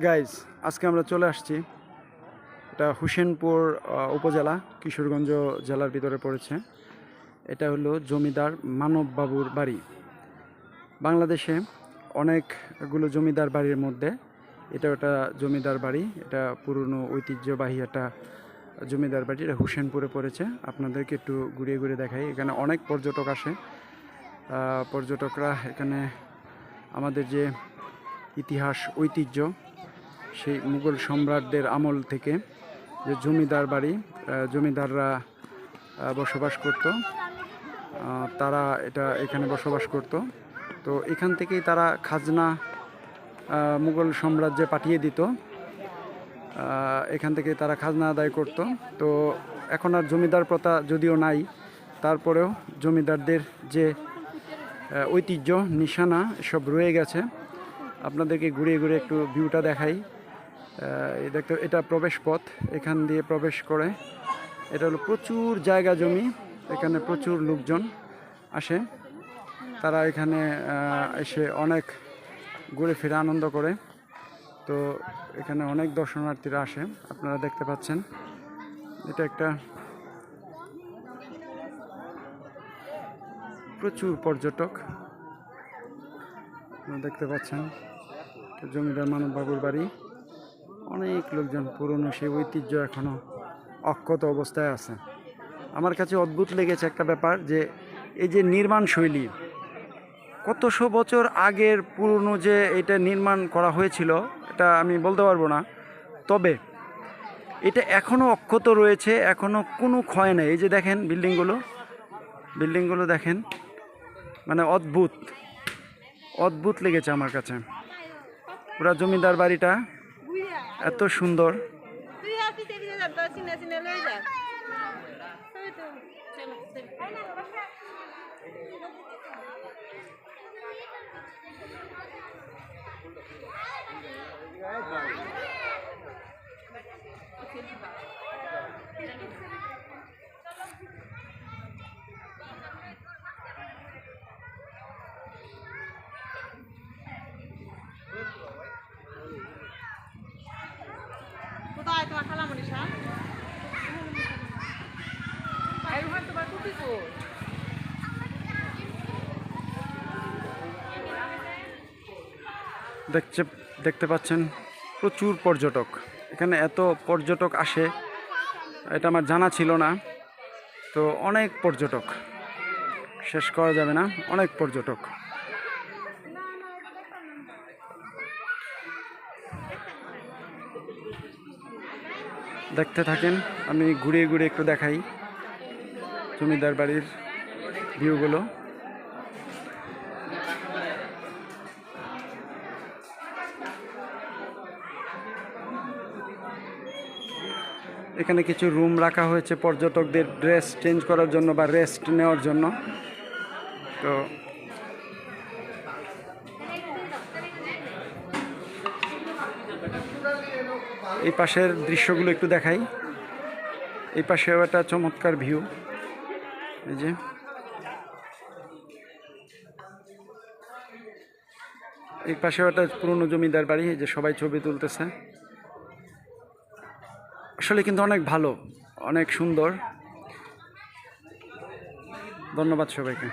Guys আজকে আমরা চলে আসছি। এটা হুসেনপুর উপজেলা, কিশোরগঞ্জ জেলার ভিতরে পড়েছে। এটা হলো জমিদার মানব বাবুর বাড়ি। বাংলাদেশে অনেকগুলো জমিদার বাড়ির মধ্যে এটা একটা জমিদার বাড়ি, এটা পুরনো ঐতিহ্যবাহী একটা জমিদার বাড়ি, এটা হুসেনপুরে পড়েছে। আপনাদেরকে একটু ঘুরিয়ে ঘুরিয়ে দেখাই। এখানে অনেক পর্যটক আসে। পর্যটকরা এখানে আমাদের যে ইতিহাস, ঐতিহ্য সেই মুঘল সম্রাটদের আমল থেকে যে জমিদার বাড়ি জমিদাররা বসবাস করত তারা এটা এখানে বসবাস করত। তো এখান থেকেই তারা খাজনা মুঘল সাম্রাজ্যে পাঠিয়ে দিত। এখান থেকে তারা খাজনা আদায় করত। তো এখন আর জমিদার প্রথা যদিও নাই, তারপরেও জমিদারদের যে ঐতিহ্য, নিশানা সব রয়ে গেছে। আপনাদেরকে ঘুরিয়ে ঘুরে একটু ভিউটা দেখাই। দেখতে এটা প্রবেশ পথ, এখান দিয়ে প্রবেশ করে। এটা হলো প্রচুর জায়গা জমি, এখানে প্রচুর লোকজন আসে। তারা এখানে এসে অনেক ঘুরে ফিরে আনন্দ করে। তো এখানে অনেক দর্শনার্থীরা আসে, আপনারা দেখতে পাচ্ছেন। এটা একটা প্রচুর পর্যটক দেখতে পাচ্ছেন। জমিদার মানব বাবুর বাড়ি। অনেক লোকজন পুরনো সেই ঐতিহ্য এখনও অক্ষত অবস্থায় আছে। আমার কাছে অদ্ভুত লেগেছে একটা ব্যাপার যে এই যে নির্মাণ শৈলী কতশো বছর আগের পুরনো যে এটা নির্মাণ করা হয়েছিল, এটা আমি বলতে পারব না। তবে এটা এখনও অক্ষত রয়েছে এখনও কোনো ক্ষয় নেই। এই যে দেখেন বিল্ডিংগুলো বিল্ডিংগুলো দেখেন মানে অদ্ভুত অদ্ভুত লেগেছে আমার কাছে। পুরা জমিদার বাড়িটা এত সুন্দর। তুই দেখছে, দেখতে পাচ্ছেন, প্রচুর পর্যটক। এখানে এত পর্যটক আসে, এটা আমার জানা ছিল না। তো অনেক পর্যটক। শেষ করা যাবে না, অনেক পর্যটক। দেখতে থাকেন, আমি ঘুরিয়ে ঘুরিয়ে একটু দেখাই। জমিদার বাড়ির ভিউগুলো। এখানে কিছু রুম রাখা হয়েছে পর্যটকদের ড্রেস চেঞ্জ করার জন্য বা রেস্ট নেওয়ার জন্য। তো এই পাশের দৃশ্যগুলো একটু দেখাই। এই পাশেও একটা চমৎকার ভিউ। এই যে এই পাশেও একটা পুরনো জমিদার বাড়ি যে সবাই ছবি তুলতেছে। আসলে কিন্তু অনেক ভালো, অনেক সুন্দর। ধন্যবাদ সবাইকে।